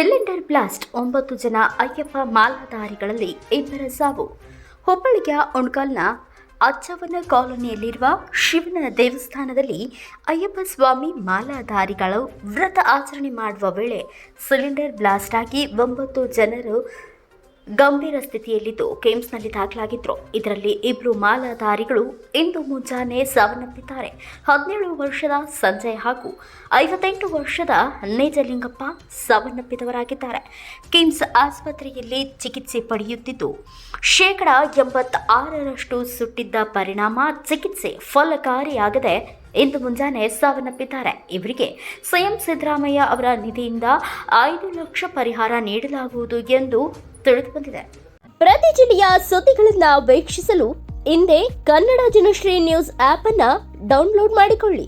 Cylinder blast. ಒಂಬತ್ತು ಜನ ಅಯ್ಯಪ್ಪ ಮಾಲಾಧಾರಿಗಳಲ್ಲಿ ಇಬ್ಬರ ಸಾವು. ಹುಬ್ಬಳ್ಳಿಯ ಉಣ್ಕಲ್ನ ಅಚ್ಚವನ ಕಾಲೋನಿಯಲ್ಲಿರುವ ಶಿವನ ದೇವಸ್ಥಾನದಲ್ಲಿ ಅಯ್ಯಪ್ಪ ಸ್ವಾಮಿ ಮಾಲಾಧಾರಿಗಳು ವ್ರತ ಆಚರಣೆ ಮಾಡುವ ವೇಳೆ ಸಿಲಿಂಡರ್ ಬ್ಲಾಸ್ಟ್ ಆಗಿ ಒಂಬತ್ತು ಜನರು ಗಂಭೀರ ಸ್ಥಿತಿಯಲ್ಲಿದ್ದು ಕೇಮ್ಸ್ನಲ್ಲಿ ದಾಖಲಾಗಿದ್ರು. ಇದರಲ್ಲಿ ಇಬ್ಬರು ಮಾಲಾಧಾರಿಗಳು ಇಂದು ಮುಂಜಾನೆ ಸಾವನ್ನಪ್ಪಿದ್ದಾರೆ. ಹದಿನೇಳು ವರ್ಷದ ಸಂಜಯ್ ಹಾಗೂ ಐವತ್ತೆಂಟು ವರ್ಷದ ನೇಜಲಿಂಗಪ್ಪ ಸಾವನ್ನಪ್ಪಿದವರಾಗಿದ್ದಾರೆ. ಕಿಮ್ಸ್ ಆಸ್ಪತ್ರೆಯಲ್ಲಿ ಚಿಕಿತ್ಸೆ ಪಡೆಯುತ್ತಿದ್ದು, ಶೇಕಡ ಎಂಬತ್ತಾರರಷ್ಟು ಸುಟ್ಟಿದ್ದ ಪರಿಣಾಮ ಚಿಕಿತ್ಸೆ ಫಲಕಾರಿಯಾಗದೆ ಇಂದು ಮುಂಜಾನೆ ಸಾವನ್ನಪ್ಪಿದ್ದಾರೆ. ಇವರಿಗೆ ಸ್ವಯಂ ಸಿದ್ದರಾಮಯ್ಯ ಅವರ ನಿಧಿಯಿಂದ ಐದು ಲಕ್ಷ ಪರಿಹಾರ ನೀಡಲಾಗುವುದು ಎಂದು ತಿಳಿದು ಬಂದಿದೆ ಪ್ರತಿ ಜಿಲ್ಲೆಯ ಸುದ್ದಿಗಳನ್ನ ವೀಕ್ಷಿಸಲು ಹಿಂದೆ ಕನ್ನಡ ಜನಶ್ರೀ ನ್ಯೂಸ್ ಆಪ್ ಅನ್ನ ಡೌನ್ಲೋಡ್ ಮಾಡಿಕೊಳ್ಳಿ.